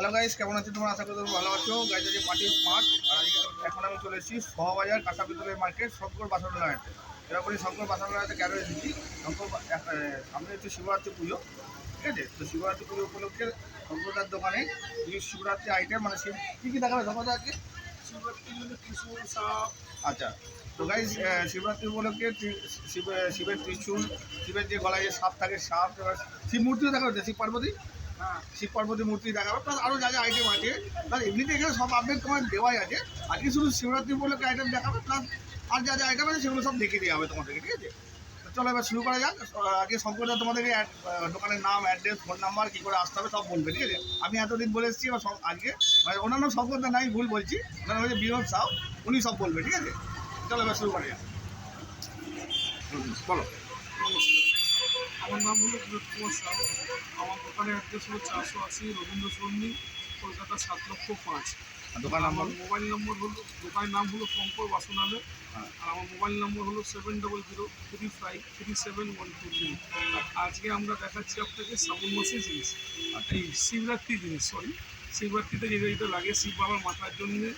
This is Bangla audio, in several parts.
হ্যালো গাইস কেমন আছো তোমরা? আশা করি তোমরা ভালো আছো। গাইজ আছে পার্টি স্মার্ট আর এখন আমি চলে এসেছি সহবাজার কাঁচা পিতলের মার্কেট শঙ্কর বাসনালয়তে এবার বলি শঙ্কর বাসনালয়তে কেন এসেছি? শঙ্কর সামনে হচ্ছে শিবরাত্রি পুজো ঠিক আছে? তো শিবরাত্রি পুজো উপলক্ষে শঙ্করদার দোকানে কিছু শিবরাত্রি আইটেম মানে শিব কী কী দেখাবে? শঙ্করদা আজকে। শিবরাত্রির জন্য সাপ আচ্ছা। তো গাইজ শিবরাত্রি উপলক্ষে শিব শিবের ত্রিশূল শিবের যে গলায় যে সাপ থাকে সাপ শিব মূর্তিও দেখা হচ্ছে শিব পার্বতী। শিব পার্বতী মূর্তি দেখাবে প্লাস আরও যা যা আইটেম আছে। প্লাস এমনিতে এখানে সব আপডেট তোমার দেওয়াই আছে। আজকে শুধু শিবরাত্রি উপলক্ষে আইটেম দেখাবে প্লাস আর যা যা আইটেম আছে সেগুলো সব দেখিয়ে দেওয়া হবে তোমাদেরকে, ঠিক আছে? চলো এবার শুরু করা যাক। আগে আজকে তোমাদেরকে দোকানের নাম অ্যাড্রেস ফোন নাম্বার কী করে আসতে হবে সব বলবে, ঠিক আছে? আমি এতদিন বলে এসেছি, এবার আজকে মানে ওনার নাম নাই, ভুল বলছি। ওনার হচ্ছে বিনোদ সাউ, উনি সব বলবে, ঠিক আছে? চলো এবার শুরু করা যাক। বলো। নমস্কার আমার নাম হলো বিনোদ কুমার সাউ আমার দোকানের অ্যাড্রেস হলো চারশো আশি রবীন্দ্র সন্নি কলকাতা সাত লক্ষ পাঁচ। আর দোকান আমার মোবাইল নম্বর হলো দোকানের নাম হলো শঙ্কর বাসনালয় হ্যাঁ। আর আমার মোবাইল নম্বর হলো seven double zero three five three seven one two three. আজকে আমরা দেখাচ্ছি আপনাকে শ্রাবণ মাসের জিনিস এই শিবরাত্রি জিনিস সরি শিবরাত্রিতে যেটা যেটা লাগে শিব বাবার মাথার জন্যে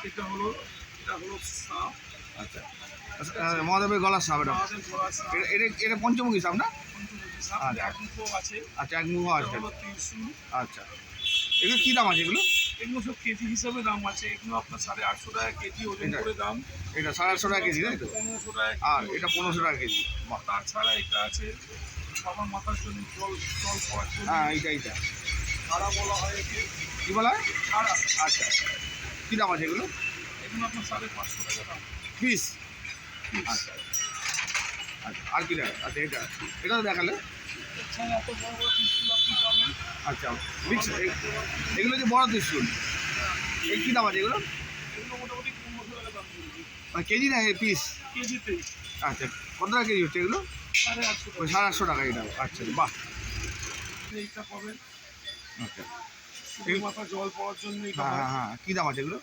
সেটা হলো এটা হলো সাপ। আচ্ছা আচ্ছা, মহাদেবের গলার সাপ এটা। এটা- এটা পঞ্চমুখী সাপ না? আচ্ছা। এক মুখো আছে। আচ্ছা হলো আচ্ছা। এগুলো কী দাম আছে এগুলো? এগুলো সব কেজি হিসাবে দাম আছে। এগুলো আপনার সাড়ে আটশো টাকা কেজি ওজন করে দাম। এটা সাড়ে আটশো টাকা কেজি তাই তো? পনেরোশো টাকা আর এটা পনেরোশো টাকা কেজি। তাছাড়া এটা আছে। বাবার মাথার জন্য জল জল জন্য। হ্যাঁ এইটা এইটা। ছাড়া বলা হয় কী বলা? হয় আচ্ছা। কী দাম আছে এগুলো? এগুলো আপনার সাড়ে পাঁচশো টাকা দাম। পিস। আচ্ছা। আচ্ছা আর কী দাম আচ্ছা এটা এটা দেখালে? আচ্ছা মিক্স এগুলো যে বড় ত্রিশুল এই কী দাম আছে এগুলো? কেজি না পিস আচ্ছা কত টাকা কেজি হচ্ছে এগুলো? সাড়ে আটশো ওই সাড়ে আটশো টাকা এটা। আচ্ছা বাহ। এইটা পাবেন আচ্ছা। মাথা জল পড়ার জন্য হ্যাঁ হ্যাঁ হ্যাঁ কী দাম আছে এগুলো?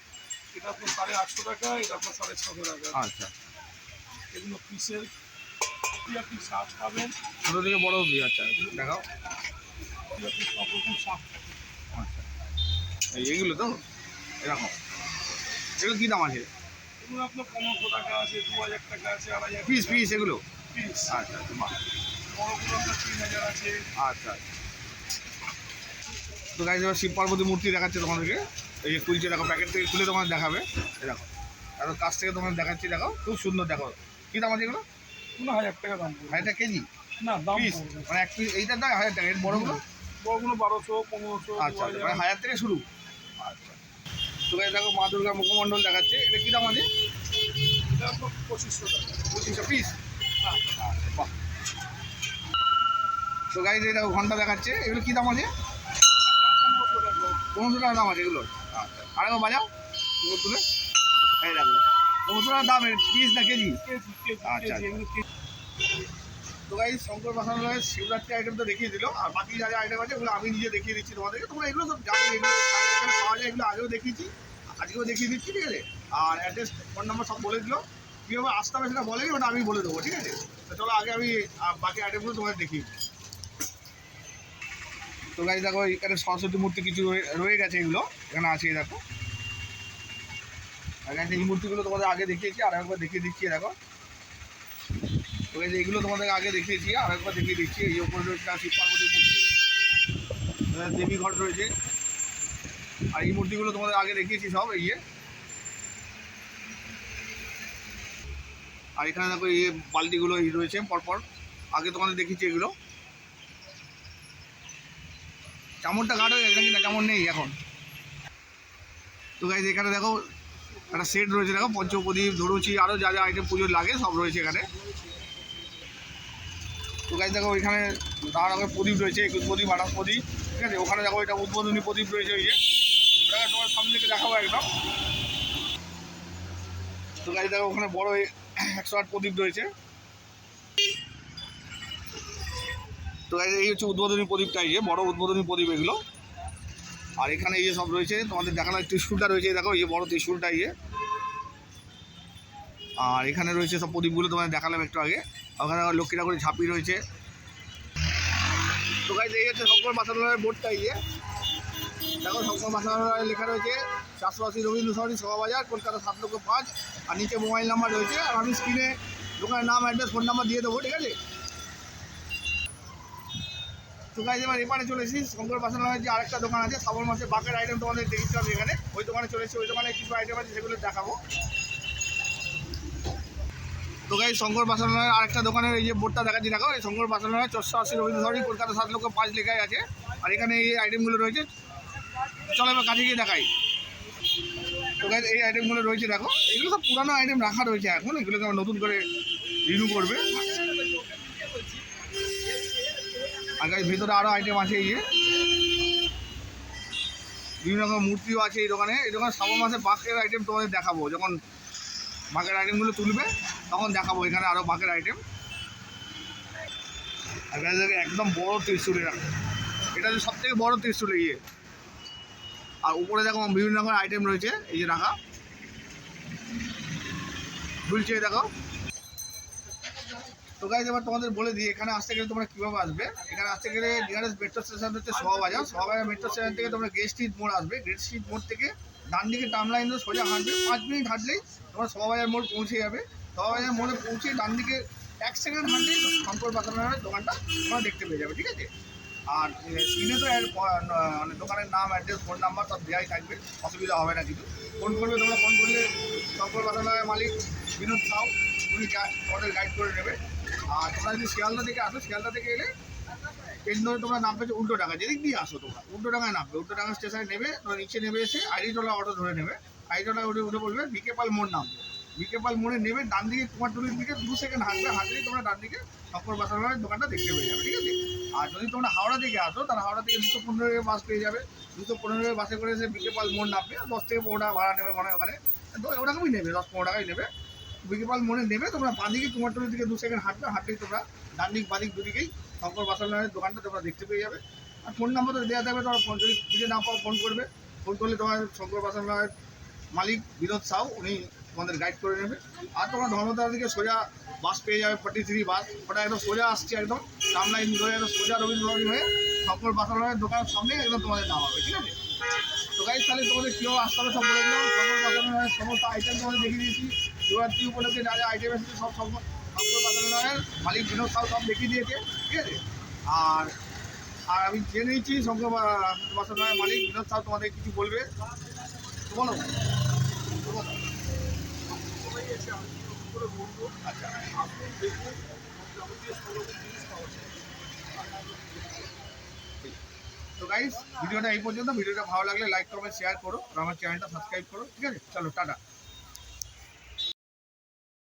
এটা আপনার সাড়ে আটশো টাকা এটা আপনার সাড়ে ছশো টাকা। আচ্ছা। এগুলো পিসের আপনি সাপ পাবেন। ছোটো থেকে বড় অবধি আচ্ছা দেখাও। সব রকম সাপ আচ্ছা এইগুলো তো? এরকম। এগুলো কী দাম আছে? এগুলো আপনার পনেরোশো টাকা আছে দু হাজার টাকা আছে আড়াই হাজার পিস পিস এগুলো? পিস। আচ্ছা আচ্ছা বাহ। বড়গুলো আপনার তিন হাজার আছে। আচ্ছা তো গাইজ এবার শিব পার্বতী মূর্তি দেখাচ্ছে তোমাদেরকে। এই যে খুলছে দেখো প্যাকেট থেকে খুলে তোমাদের দেখাবে। দেখো আর কাছ থেকে তোমাদের দেখাচ্ছি দেখো। খুব সুন্দর দেখো। কী দাম আছে এগুলো? পনেরো হাজার টাকা দাম হাজার কেজি? না দাম পিস। মানে এক পিস এইটার দাম হাজার টাকা এর বড়গুলো? বড়গুলো বারোশো পনেরোশো আচ্ছা আচ্ছা, মানে হাজার থেকে শুরু। আচ্ছা। তো দেখো মা দুর্গা মুখমণ্ডল দেখাচ্ছে। এটা কী দাম আছে? এটা পঁচিশশো টাকা। পঁচিশশো পিস? হ্যাঁ। আচ্ছা বাহ। তো গাইজ এটা ঘণ্টা দেখাচ্ছে। এগুলো কী দাম আছে? পনেরোশো টাকা। দাম আছে এগুলো আচ্ছা আর একবার বাজাও তুলে। এই দেখো। টাকা দাম পিস না কেজি? আচ্ছা, কেজি। তো গাই শঙ্কর বাসানলয়ের শিবরাত্রি আইটেম তো দেখিয়ে দিল আর বাকি যা যা আইটেম আছে ওগুলো আমি নিজে দেখিয়ে দিচ্ছি তোমাদেরকে। তোমরা এগুলো সব জানো এগুলো পাওয়া যায় এগুলো আগেও দেখিয়েছি আজকেও দেখিয়ে দিচ্ছি ঠিক আছে? আর অ্যাড্রেস ফোন নাম্বার সব বলে দিল। কীভাবে আসতে হবে সেটা বলেনি ওটা আমি বলে দেবো ঠিক আছে? তো চলো আগে আমি বাকি আইটেমগুলো তোমাদের দেখিয়ে দিই। তো গাই দেখো এখানে সরস্বতী মূর্তি কিছু রয়ে- গেছে এগুলো এখানে আছে দেখো। এই মূর্তিগুলো তোমাদের আগে দেখিয়েছি, আর একবার দেখিয়ে দিচ্ছি, দেখো। তো এগুলো তোমাদের আগে দেখিয়েছি, আর একবার দেখিয়ে দিচ্ছি, এই ওপরে রয়েছে শিব পার্বতী মূর্তি দেবী ঘট রয়েছে। আর এই মূর্তিগুলো তোমাদের আগে দেখিয়েছি সব, এই আর এখানে দেখো, এই বালতিগুলো এই রয়েছে পরপর। আগে তোমাদের দেখিয়েছি এগুলো। চামড়টা ঘাট হয়ে গেছে নাকি না চামড় নেই এখন। তো গাইজ এখানে দেখো একটা সেট রয়েছে, দেখো, পঞ্চপ্রদীপ ধরুচি আরও যা যা আইটেম পুজোর লাগে সব রয়েছে এখানে। তো গাছ দেখো ওইখানে তার আগে প্রদীপ রয়েছে, একুশ প্রদীপ, আঠাশ প্রদীপ, ঠিক আছে? ওখানে দেখো, এটা উদ্বোধনী প্রদীপ রয়েছে, ওই যে। তোমার সামনে থেকে দেখাবো একদম। তো গাছ দেখো, ওখানে বড় একশো আট প্রদীপ রয়েছে। তো এই হচ্ছে উদ্বোধনী প্রদীপটা, এই যে বড় উদ্বোধনী প্রদীপ এগুলো। আর এখানে এই যে সব রয়েছে, তোমাদের দেখানোর ত্রিশুলটা রয়েছে দেখো, এই যে বড় ত্রিশুলটা ইয়ে আর এখানে রয়েছে সব প্রদীপগুলো তোমাদের দেখালাম একটু আগে। ওখানে লক্ষ্মী ঠাকুরের ঝাঁপি রয়েছে। তো এই হচ্ছে শঙ্কর বাসানোর বোর্ডটা ইয়ে দেখো, শঙ্কর বাসায় লেখা রয়েছে চারশো আশি রবীন্দ্র সরণি সভাবাজার কলকাতা সাত লক্ষ পাঁচ। আর নিচে মোবাইল নাম্বার রয়েছে। আর আমি স্ক্রিনে দোকানের নাম অ্যাড্রেস ফোন নাম্বার দিয়ে দেবো, ঠিক আছে? তো গাইজ এবার এপারে চলে এসেছি শঙ্কর বাসানালয়ের যে আরেকটা দোকান আছে, শ্রাবণ মাসে বাকের আইটেম তোমাদের দেখেছিলাম এখানে। ওই দোকানে চলে এসেছি, ওই দোকানে কিছু আইটেম আছে, সেগুলো দেখাবো। তো গাই শঙ্কর বাসানালয়ের আরেকটা দোকানের এই যে বোর্ডটা দেখাচ্ছি দেখো এই শঙ্কর বাসানালয় চারশো আশি রবীন্দ্র সরণি কলকাতা সাত লক্ষ পাঁচ লেখাই আছে। আর এখানে এই আইটেমগুলো রয়েছে। চলো এবার কাছে গিয়ে দেখাই। তো গাইজ এই আইটেমগুলো রয়েছে, দেখো। এগুলো সব পুরানো আইটেম রাখা রয়েছে এখন, এগুলোকে আমার নতুন করে রিনিউ করবে। আর গাইজ ভেতরে আরও আইটেম আছে এই যে। বিভিন্ন রকম মূর্তিও আছে এই দোকানে। এই দোকানে শ্রাবণ মাসে বাঘের আইটেম তোমাদের দেখাবো। যখন বাঘের আইটেমগুলো তুলবে, তখন দেখাবো এখানে আরও বাঘের আইটেম আর একদম বড় ত্রিশুল এটা এটা হচ্ছে সব থেকে বড় ত্রিশুল ইয়ে আর উপরে দেখো, বিভিন্ন রকমের আইটেম রয়েছে, এই যে রাখা। ঝুলছে দেখো। তো গাইজ এবার তোমাদের বলে দিই, এখানে আসতে গেলে তোমরা কীভাবে আসবে? এখানে আসতে গেলে নিয়ারেস্ট মেট্রো স্টেশন হচ্ছে সহবাজার। সহবাজার মেট্রো স্টেশন থেকে তোমরা গেট স্ট্রিট মোড় আসবে। গেট স্ট্রিট মোড় থেকে ডান দিকে টার্ম লাইন ধরে সোজা হাঁটবে। পাঁচ মিনিট হাঁটলেই তোমরা সহবাজার মোড় পৌঁছে যাবে। সহবাজার মোড়ে পৌঁছে ডান দিকে এক সেকেন্ড হাঁটলেই শঙ্কর বাতানের দোকানটা তোমরা দেখতে পেয়ে যাবে, ঠিক আছে? আর স্ক্রিনে তো মানে দোকানের নাম, অ্যাড্রেস, ফোন নাম্বার সব দেওয়াই থাকবে, অসুবিধা হবে না কিছু ফোন করবে তোমরা, ফোন করলে শঙ্কর বাতানের মালিক বিনোদ সাউ, উনি তোমাদের গাইড করে নেবে। আর তোমরা যদি শিয়ালদা থেকে আসো, শিয়ালদা থেকে এলে ট্রেন ধরে তোমরা নামবে উল্টো ডাঙা যেদিক দিয়ে আসো তোমরা, উল্টো ডাঙায় নামবে। উল্টো ডাঙা স্টেশনে নেবে, তোমরা নিচে নেমে এসে আইডিটোলা অটো ধরে নেবে। আইডিটোলা উঠে উঠে বলবে, বিকেপাল মোড় নামবে। বিকেপাল মোড়ে নেবে ডান দিকে কুমারটুলির দিকে দু সেকেন্ড হাঁটবে, হাঁটলেই তোমরা ডান দিকে শঙ্কর বাসার দোকানটা দেখতে পেয়ে যাবে, ঠিক আছে? আর যদি তোমরা হাওড়া থেকে আসো, তাহলে হাওড়া থেকে দুশো পনেরো বাস পেয়ে যাবে। দুশো পনেরো বাসে করে এসে বিকেপাল মোড় নামবে দশ থেকে পনেরো টাকা ভাড়া নেবে মনে হয় ওখানে। ওরকমই নেবে, দশ পনেরো টাকাই নেবে। বিকেপাল মোড়ে নেবে তোমরা বাঁ বাঁদিকে কুমারটুলির দিকে দু সেকেন্ড হাঁটবে, হাঁটলেই তোমরা ডান দিক বাদিক দুদিকেই শঙ্কর বাসালয়ের দোকানটা তোমরা দেখতে পেয়ে যাবে। আর ফোন নাম্বার তো দেওয়া থাকবে, তোমরা ফোন যদি খুঁজে না পাও ফোন করবে। ফোন করলে তোমার শঙ্কর বাসালয়ের মালিক বিনোদ সাউ, উনি তোমাদের গাইড করে নেবে। আর তোমরা ধর্মতলা থেকে সোজা বাস পেয়ে যাবে ফর্টি থ্রি বাস ওটা একদম সোজা আসছে একদম সামলাইন ধরে একদম সোজা রবীন্দ্র সরণি হয়ে শঙ্কর বাসালয়ের দোকানের সামনে একদম তোমাদের নাম হবে, ঠিক আছে? তো গাইজ তাহলে তোমাদের কীভাবে আসতে হবে সব বলে দিলাম। শঙ্কর বাসালয়ের সমস্ত আইটেম তোমাদের দেখিয়ে দিয়েছি। শিবরাত্রি উপলক্ষে যা যা আইটেম এসেছে সব শঙ্কর শঙ্কর বাসালয়ের মালিক বিনোদ সাউ সব দেখিয়ে দিয়েছে, ঠিক আছে? আর আর আমি জেনে নিয়েছি শঙ্কর বাসালয়ের মালিক বিনোদ সাউ তোমাদের কিছু বলবে। বলো। বলো। তো গাইস ভিডিওটা এই পর্যন্ত। ভিডিওটা ভালো লাগলে লাইক করবে শেয়ার করো। আমার চ্যানেলটা সাবস্ক্রাইব করো। ঠিক আছে? চলো, টাটা।